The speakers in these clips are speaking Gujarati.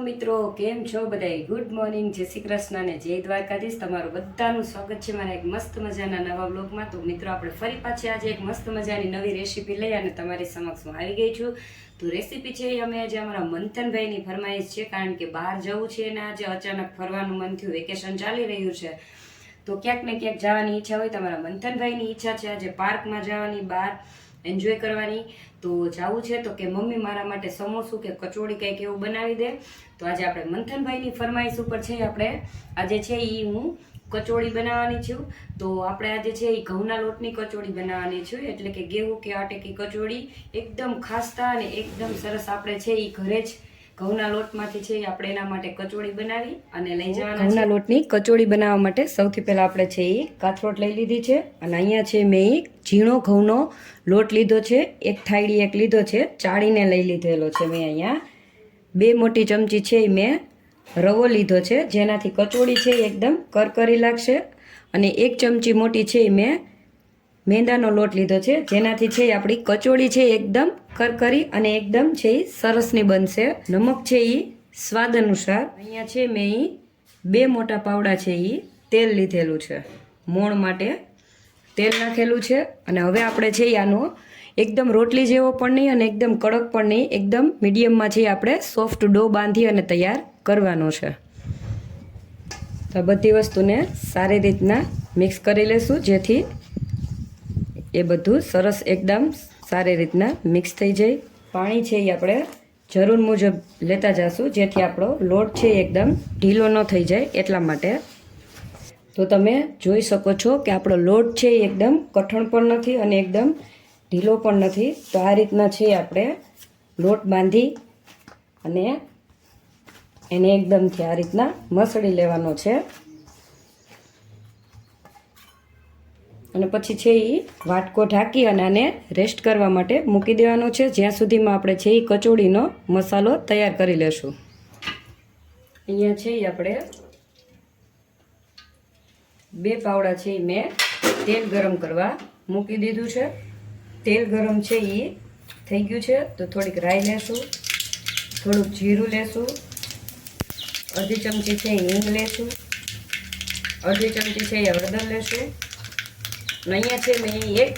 મિત્રો, કેમ છો બધાય? ગુડ મોર્નિંગ જય શ્રી કૃષ્ણ અને જય દ્વારકાધીશ. તમારું બધાનું સ્વાગત છે મારા એક મસ્ત મજાના નવા બ્લોગમાં તો મિત્રો, આપણે ફરી પાછી આજે એક મસ્ત મજાની નવી રેસીપી લઈ અને તમારી સમક્ષ હું આવી ગઈ છું. તો રેસીપી છે અમે આજે અમારા મંથનભાઈની ફરમાઈશ છે, કારણ કે બહાર જવું છે અને આજે અચાનક ફરવાનું મન થયું વેકેશન ચાલી રહ્યું છે. તો ક્યાંક ને ક્યાંક જવાની ઈચ્છા હોય તમારા મંથનભાઈની ઈચ્છા છે આજે પાર્કમાં જવાની બહાર. એન્જોય કરવાની. તો જાવું છે તો કે મમ્મી મારા માટે સમોસું કે કચોડી કંઈક એવું બનાવી દે. તો આજે આપણે મંથનભાઈની ફરમાઈશ ઉપર છે આપણે. આજે છે એ હું કચોડી બનાવવાની છું. તો આપણે આજે છે એ ઘઉંના લોટની કચોડી બનાવવાની છું. એટલે કે ગેહું કે આટે કે કચોડી એકદમ ખાસ્તા અને એકદમ સરસ આપણે છે એ ઘરે જ ઘઉંના લોટમાંથી છે આપણે એના માટે કચોડી બનાવી અને લઈ જવાના ઘઉંના લોટની કચોડી બનાવવા માટે સૌથી પહેલાં આપણે છે એ કાથરોટ લઈ લીધી છે અને અહીંયા છે મેં ઝીણો ઘઉંનો લોટ લીધો છે, એક થાળી એક લીધો છે, ચાળીને લઈ લીધેલો છે મેં અહીંયા. બે મોટી ચમચી છે એ મેં રવો લીધો છે, જેનાથી કચોડી છે એકદમ કરકરી લાગશે અને એક ચમચી મોટી છે એ મેં મેંદાનો લોટ લીધો છે. જેનાથી છે આપણી કચોડી છે એકદમ કરકરી અને એકદમ છે એ સરસની બનશે. નમક છે એ સ્વાદ અનુસાર. અહીંયા છે મેં એ બે મોટા પાવડા છે એ તેલ લીધેલું છે. મોણ માટે તેલ નાખેલું છે. અને હવે આપણે છે આનો એકદમ રોટલી જેવો પણ નહીં અને એકદમ કડક પણ નહીં, એકદમ મીડિયમમાં છે આપણે સોફ્ટ ડો બાંધી અને તૈયાર કરવાનો છે. તો બધી વસ્તુને સારી રીતના મિક્સ કરી લેશું જેથી એ બધું સરસ એકદમ સારી રીતના મિક્સ થઈ જાય. પાણી છે એ આપણે જરૂર મુજબ લેતા જશું, જેથી આપણો લોટ છે એકદમ ઢીલો ન થઈ જાય એટલા માટે. તો તમે જોઈ શકો છો કે આપણો લોટ છે એ એકદમ કઠણ પણ નથી અને એકદમ ઢીલો પણ નથી. તો આ રીતના છે આપણે લોટ બાંધી અને એને એકદમથી આ રીતના મસળી લેવાનો છે. અને પછી છે એ વાટકો ઢાંકી અને આને રેસ્ટ કરવા માટે મૂકી દેવાનો છે. જ્યાં સુધીમાં આપણે છે એ કચોડીનો મસાલો તૈયાર કરી લેશું. અહીંયા છે એ આપણે બે પાવડા છે એ મેં તેલ ગરમ કરવા મૂકી દીધું છે. તેલ ગરમ છે એ થઈ ગયું છે. તો થોડીક રાઈ લેશું, થોડુંક જીરું લેશું, અડધી ચમચી છે એ હિંગ લેશું, અડધી ચમચી છે એ હળદર લેશું અને અહીંયા છે મેં એક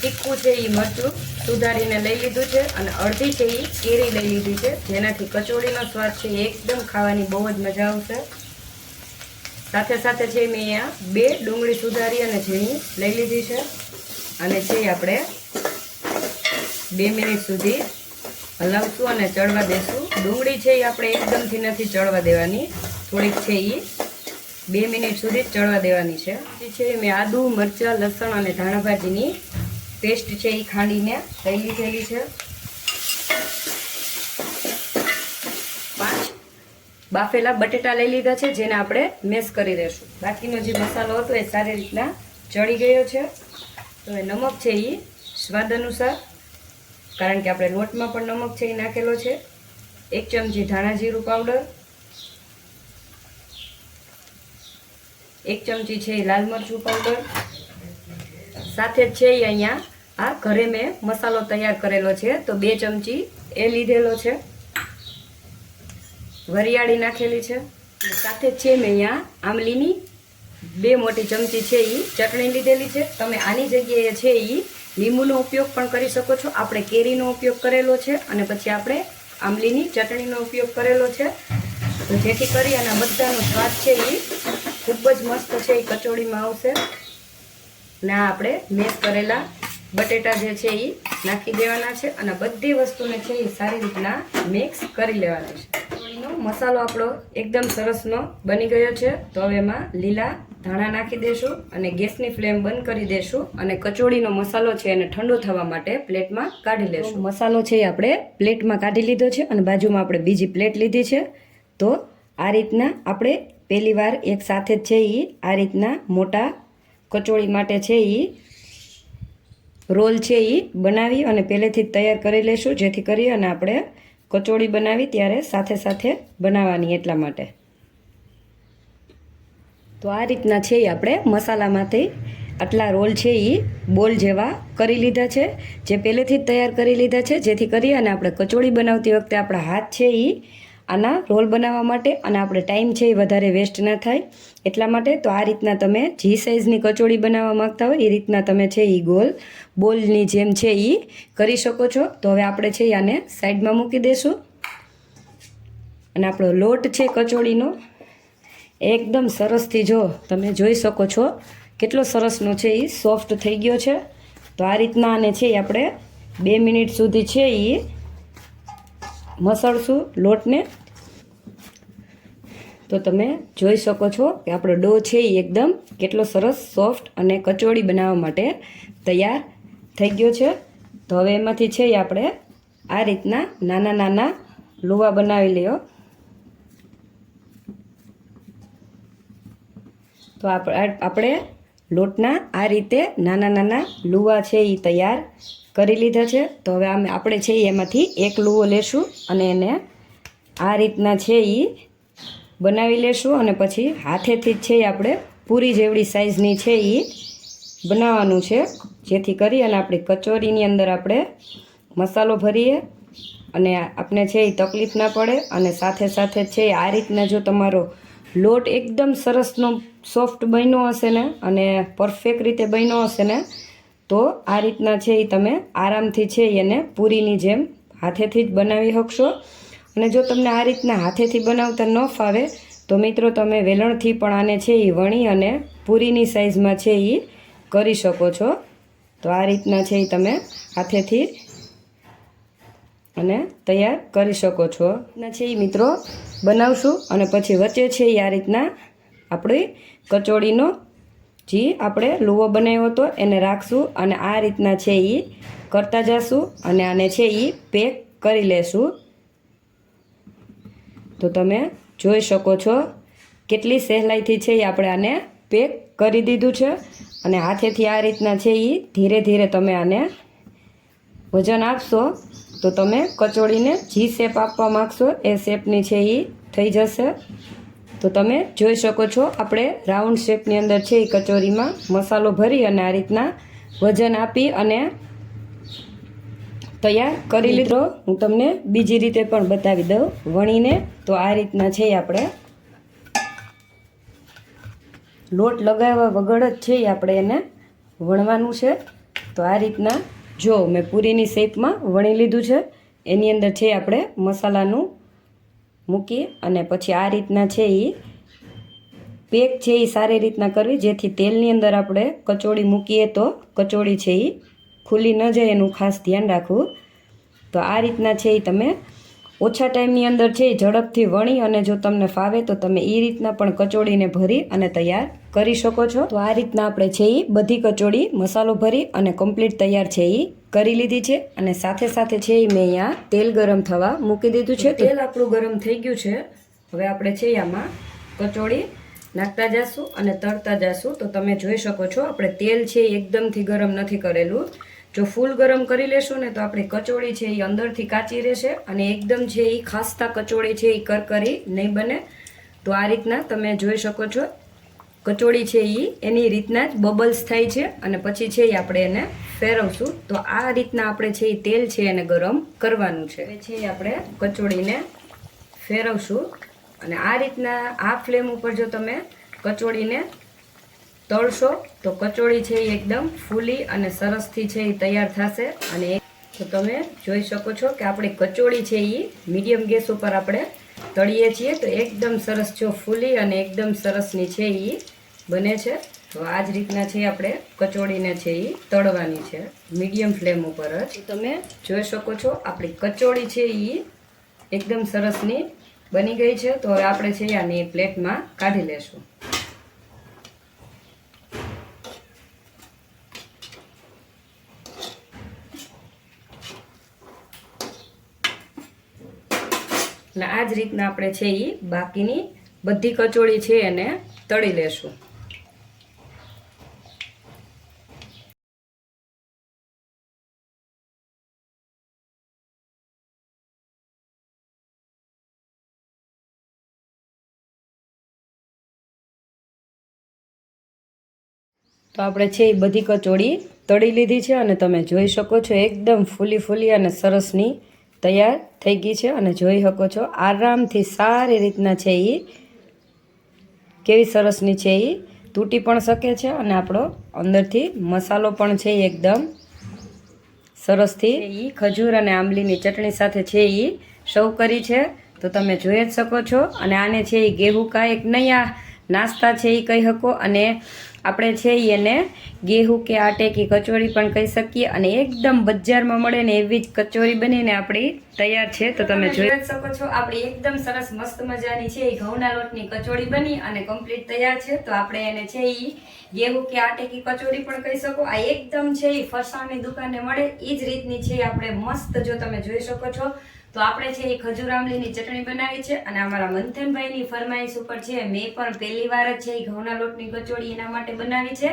તીખું છે એ મરચું સુધારીને લઈ લીધું છે અને અડધી છે એ કેરી લઈ લીધી છે. જેનાથી કચોળીનો સ્વાદ છે એકદમ ખાવાની બહુ જ મજા આવશે. સાથે સાથે છે મેં અહીંયા બે ડુંગળી સુધારી અને ઝીણી લઈ લીધી છે. અને છે આપણે બે મિનિટ સુધી હલાવશું અને ચડવા દેશું. ડુંગળી છે એ આપણે એકદમથી નથી ચડવા દેવાની. થોડીક છે એ બે મિનિટ સુધી ચડવા દેવાની છે. છે મેં આદુ, મરચાં, લસણ અને ધાણાભાજીની પેસ્ટ છે એ ખાંડીને લઈ લીધેલી છે. પાંચ. બાફેલા બટેટા લઈ લીધા છે, જેને આપણે મેશ કરી દઈશું. બાકીનો જે મસાલો હતો એ સારી રીતના ચડી ગયો છે. તો એ નમક છે એ સ્વાદ અનુસાર, કારણ કે આપણે લોટમાં પણ નમક છે એ નાખેલો છે. એક ચમચી ધાણા જીરું પાવડર એક ચમચી છે લાલ મરચું પાવડર સાથે છે અહીંયા આ ઘરે મેં મસાલો તૈયાર કરેલો છે, તો બે ચમચી એ લીધેલો છે. વરિયાળી નાખેલી છે. સાથે છે મેં અહીંયા આમલીની બે મોટી ચમચી છે એ ચટણી લીધેલી છે. તમે આની જગ્યાએ છે એ લીંબુનો ઉપયોગ પણ કરી શકો છો. આપણે કેરીનો ઉપયોગ કરેલો છે અને પછી આપણે આમલીની ચટણીનો ઉપયોગ કરેલો છે. તો જેથી કરી અને બધાનો સ્વાદ છે એ ખૂબ જ મસ્ત છે, એ કચોળીમાં આવશે. ને આપણે મેસ કરેલા બટેટા જે છે એ નાખી દેવાના છે અને બધી વસ્તુને છે એ સારી રીતના મિક્સ કરી લેવાની છે. મસાલો આપણો એકદમ સરસનો બની ગયો છે. તો હવે એમાં લીલા ધાણા નાખી દેશું અને ગેસની ફ્લેમ બંધ કરી દેશું અને કચોળીનો મસાલો છે એને ઠંડો થવા માટે પ્લેટમાં કાઢી લેશું. મસાલો છે એ આપણે પ્લેટમાં કાઢી લીધો છે અને બાજુમાં આપણે બીજી પ્લેટ લીધી છે. તો આ રીતના આપણે પહેલી વાર એક સાથે જ છે એ આ રીતના મોટા કચોળી માટે છે એ રોલ છે એ બનાવી અને પહેલેથી જ તૈયાર કરી લેશું. જેથી કરી અને આપણે કચોળી બનાવી ત્યારે સાથે સાથે બનાવવાની એટલા માટે. તો આ રીતના છે એ આપણે મસાલામાંથી આટલા રોલ છે એ બોલ જેવા કરી લીધા છે. જે પહેલેથી જ તૈયાર કરી લીધા છે. જેથી કરી અને આપણે કચોળી બનાવતી વખતે આપણા હાથ છે એ આના રોલ બનાવવા માટે અને આપણે ટાઈમ છે એ વધારે વેસ્ટ ના થાય. એટલા માટે તો આ રીતના તમે જી સાઇઝની કચોડી બનાવવા માંગતા હોય, એ રીતના તમે છે એ ગોલ, બોલની જેમ છે એ કરી શકો છો. તો હવે આપણે છે આને સાઈડમાં મૂકી દઈશું અને આપણો લોટ છે કચોડીનો, એકદમ સરસથી જો તમે જોઈ શકો છો કેટલો સરસનો છે એ સોફ્ટ થઈ ગયો છે. તો આ રીતના આને છે એ આપણે બે મિનિટ સુધી છે એ મસળશું લોટને. તો તમે જોઈ શકો છો કે આપણો ડો છે એ એકદમ કેટલો સરસ, સોફ્ટ અને કચોડી બનાવવા માટે તૈયાર થઈ ગયો છે. તો હવે એમાંથી છે એ આપણે આ રીતના નાના નાના લુવા બનાવી લ્યો. તો આપણે લોટના આ રીતે નાના નાના લુવા છે એ તૈયાર કરી લીધા છે. તો હવે આમે આપણે છે એમાંથી એક લુવો લેશું અને એને આ રીતના છે એ બનાવી લેશું અને પછી હાથેથી જ છે આપણે પૂરી જેવડી સાઇઝની છે એ બનાવવાનું છે. જેથી કરી અને આપણી કચોરીની અંદર આપણે મસાલો ભરીએ અને આપણે છે એ તકલીફ ના પડે અને સાથે સાથે છે આ રીતના જો તમારો લોટ એકદમ સરસનો સોફ્ટ બન્યો હશે ને અને પરફેક્ટ રીતે બન્યો હશે ને, તો આ રીતના છે એ તમે આરામથી છે એને પૂરીની જેમ હાથેથી જ બનાવી શકશો અને જો તમને આ રીતના હાથેથી બનાવતા ન ફાવે, તો મિત્રો તમે વેલણથી પણ આને છે એ વણી અને પૂરીની સાઇઝમાં છે એ કરી શકો છો. તો આ રીતના છે એ તમે હાથેથી અને તૈયાર કરી શકો છો. ના છે એ મિત્રો, બનાવશું અને પછી વચ્ચે છે એ આ રીતના આપણી કચોડીનો જે આપણે લુવો બનાવ્યો હતો એને રાખશું અને આ રીતના છે એ કરતા જશું અને આને છે એ પેક કરી લેશું. તો તમે જોઈ શકો છો કેટલી સહેલાઈથી છે એ આપણે આને પેક કરી દીધું છે અને હાથેથી આ રીતના છે એ ધીરે ધીરે તમે આને વજન આપશો તો તમે કચોડીને જી શેપ આપવા માગશો એ શેપની છે એ થઈ જશે. તો તમે જોઈ શકો છો આપણે રાઉન્ડ શેપની અંદર છે એ કચોરીમાં મસાલો ભરી અને આ રીતના વજન આપી અને તૈયાર કરી લીધો. હું તમને બીજી રીતે પણ બતાવી દઉં. વણીને તો આ રીતના છે આપણે. લોટ લગાવ્યા વગર જ છે આપણે એને વણવાનું છે. તો આ રીતના જો મેં પૂરીની શેપમાં વણી લીધું છે, એની અંદર છે આપણે મસાલાનું મૂકી અને પછી આ રીતના છે એ પેક છે એ સારી રીતના કરવી, જેથી તેલની અંદર આપણે કચોડી મૂકીએ તો કચોડી છે એ ખુલ્લી ન જાય, એનું ખાસ ધ્યાન રાખવું. તો આ રીતના છે એ તમે ઓછા ટાઈમની અંદર છે એ ઝડપથી વણી અને જો તમને ફાવે તો તમે એ રીતના પણ કચોડીને ભરી અને તૈયાર કરી શકો છો. તો આ રીતના આપણે છે એ બધી કચોડી, મસાલો ભરી અને કમ્પ્લીટ તૈયાર છે એ કરી લીધી છે. અને સાથે સાથે છે એ મેં અહીંયા તેલ ગરમ થવા મૂકી દીધું છે. તેલ આપણું ગરમ થઈ ગયું છે. હવે આપણે છે આમાં કચોડી નાખતા જશું અને તળતા જશું. તો તમે જોઈ શકો છો, આપણે તેલ છે એકદમથી ગરમ નથી કરેલું. જો ફૂલ ગરમ કરી લેશું ને તો આપણી કચોળી છે એ અંદરથી કાચી રહેશે અને એકદમ છે એ ખાસ્તા કચોળી છે એ કરકરી નહીં બને. તો આ રીતના તમે જોઈ શકો છો, કચોળી છે એ એની રીતના જ બબલ્સ થાય છે અને પછી છે એ આપણે એને ફેરવશું. તો આ રીતના આપણે છે એ તેલ છે એને ગરમ કરવાનું છે. એ છે આપણે કચોળીને ફેરવશું. અને આ રીતના આ ફ્લેમ ઉપર જો તમે કચોડીને તળશો. તો કચોડી છે એ એકદમ ફૂલી અને સરસથી છે એ તૈયાર થશે. અને તો તમે જોઈ શકો છો કે આપણી કચોડી છે એ મીડિયમ ગેસ ઉપર આપણે તળીએ છીએ. તો એકદમ સરસ જો ફૂલી અને એકદમ સરસની છે એ બને છે. તો આ જ રીતના છે આપણે કચોડીને છે એ તળવાની છે મીડિયમ ફ્લેમ ઉપર જ. તમે જોઈ શકો છો આપણી કચોડી છે એ એકદમ સરસની બની ગઈ છે. તો હવે આપણે છે આને પ્લેટમાં કાઢી લેશું. આ રીતના આપણે છે એ બાકીની બધી કચોળી છે એને તળી લેશું. તો આપણે છે એ બધી કચોળી તળી લીધી છે અને તમે જોઈ શકો છો એકદમ ફૂલી ફૂલી અને સરસની તૈયાર થઈ ગઈ છે અને જોઈ શકો છો, આરામથી સારી રીતના છે એ કેવી સરસની છે એ તૂટી પણ શકે છે અને આપણો અંદરથી મસાલો પણ છે એકદમ સરસથી. એ ખજૂર અને આંબલીની ચટણી સાથે છે એ સર્વ કરી છે. તો તમે જોઈ જ શકો છો. અને આને છે એ ગેહું કાંઈક નહીં નાસ્તા છે એ કહી શકો. અને આપણે છે એને ગેહું કે આટે કે કચોરી પણ કહી શકીએ અને એકદમ બજારમાં મળે ને એવી જ કચોરી બનીને આપણી તૈયાર છે. તો તમે જોઈ શકો છો આપણી એકદમ સરસ મસ્ત મજાની છે એ ઘઉંના લોટની કચોરી બની અને કમ્પ્લીટ તૈયાર છે. તો આપણે એને છે એ ગેહું કે આટે કે કચોરી પણ કહી શકો. આ એકદમ છે એ ફરસાણની દુકાને મળે. એ જ રીતની છે આપણે મસ્ત જો તમે જોઈ શકો છો. તો આપણે છે એ ખજૂર આંબલીની ચટણી બનાવી છે અને અમારા મંથનભાઈની ફરમાઈશ ઉપર છે મેં પણ પહેલી વાર જ છે એ ઘઉંના લોટની કચોડી એના માટે બનાવી છે.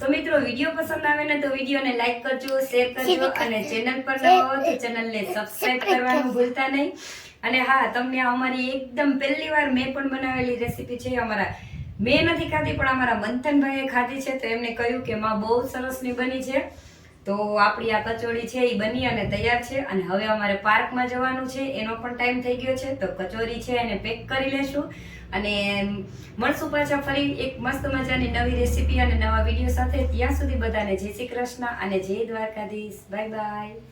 તો મિત્રો વીડિયો પસંદ આવે ને તો વિડીયોને લાઈક કરજો શેર કરજો અને ચેનલ પર નવા હો તો ચેનલને સબસ્ક્રાઈબ કરવાનું ભૂલતા નહીં. અને હા તમને અમારી એકદમ પહેલી વાર મેં પણ બનાવેલી રેસીપી છે અમારા મેં નથી ખાધી પણ અમારા મંથનભાઈએ ખાધી છે તો એમને કહ્યું કે માં બહુ સરસની બની છે. તો આપણી આ કચોરી છે એ બની અને તૈયાર છે અને હવે અમારે પાર્કમાં જવાનું છે. એનો પણ ટાઈમ થઈ ગયો છે, તો કચોરી છે એને પેક કરી લેશું. અને મળશું પાછા ફરી એક મસ્ત મજાની નવી રેસીપી અને નવા વીડિયો સાથે. ત્યાં સુધી બધાને જય શ્રી કૃષ્ણ અને જય દ્વારકાધીશ. Bye bye